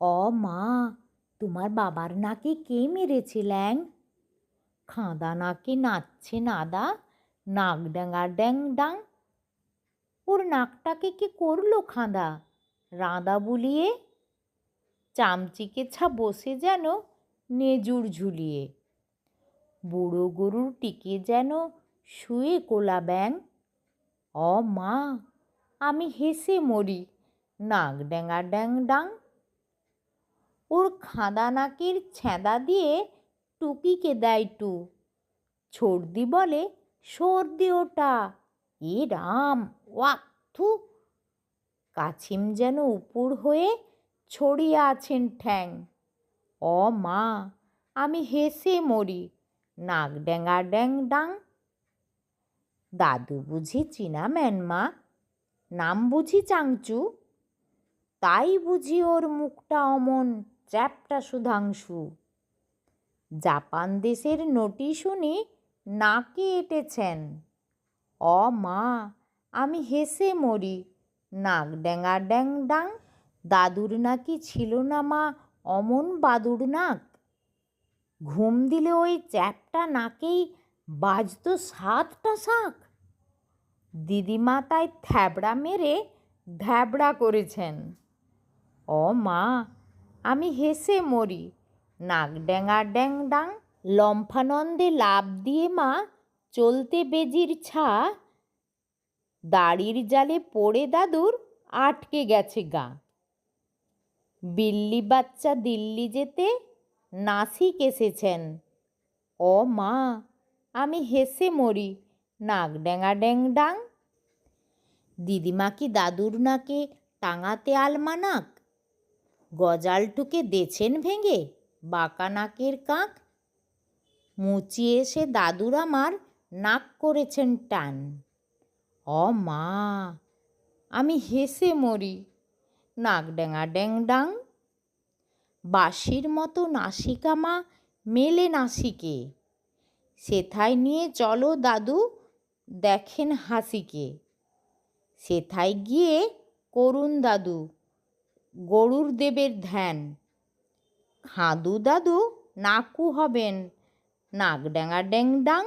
অ মা, তোমার বাবার নাকে কে মেরেছে, ল্যাং? খাঁদা নাকে নাচছে নাদা, নাক ড্যাঙা ড্যাং ডাং। ওর নাকটাকে কি করল খাঁদা? রাঁদা বুলিয়ে? চামচিকে ছা বসে যেন, নেজুর ঝুলিয়ে। বুড়ো গরুর টিকে যেন শুয়ে কোলা ব্যাং। অ মা, আমি হেসে মরি, নাক ড্যাঙা ড্যাং ডাং। ওর খাঁদা নাকের ছ্যাঁদা দিয়ে টুকিকে দেয় টু। ছর্দি বলে, সর্দি ওটা, এ রাম, ওয়াক, থু। কাছিম যেন উপুর হয়ে ছড়িয়ে আছেন ঠ্যাং। অ মা, আমি হেসে মরি, নাক ড্যাঙা ড্যাং ডাং। দাদু বুঝি চীনা ম্যানমা নাম বুঝি চাংচু? তাই বুঝি ওর মুখটা অমন চ্যাপটা সুধাংশু। জাপান দেশের নটি শুনি নাকে এঁটেছেন। অ মা, আমি হেসে মরি। নাক ড্যাঙা ড্যাং ডাং, দাদুর নাকি ছিল না মা, অমন বাদুর নাক। ঘুম দিলে ওই চ্যাপটা নাকেই বাজতো সাতটা শাঁখ। দিদিমা তাই থ্যাবড়া মেরে ধ্যাবড়া করেছেন। ও মা আমি হেসে মরি। নাক ড্যাঙা ড্যাং ডাং লম্ফানন্দে লাভ দিয়ে মা, চলতে বেজির ছা। দাড়ির জালে পড়ে দাদুর, আটকে গেছে গা। বিল্লি বাচ্চা দিল্লি যেতে নাসিক এসেছেন। ও মা, আমি হেসে মরি। নাক ড্যাঙা ড্যাং ডাং দিদিমা কি দাদুর নাকে টাঙাতে আলমানাক? গজালটুকে দেছেন ভেঙে বাঁকা নাকের কাক। মুচিয়ে এসে দাদুর আমার নাক করেছেন টান। অ মা, আমি হেসে মরি, নাক ড্যাঙা ড্যাং ডাং। বাঁশির মতো নাসিকা মা মেলে নাসিকে, সেথায় নিয়ে চলো দাদু, দেখেন হাসিকে। সেথায় গিয়ে করুন দাদু গরুর দেবের ধ্যান। হাঁদু দাদু নাকু হবেন নাক ড্যাঙা ড্যাং ডাং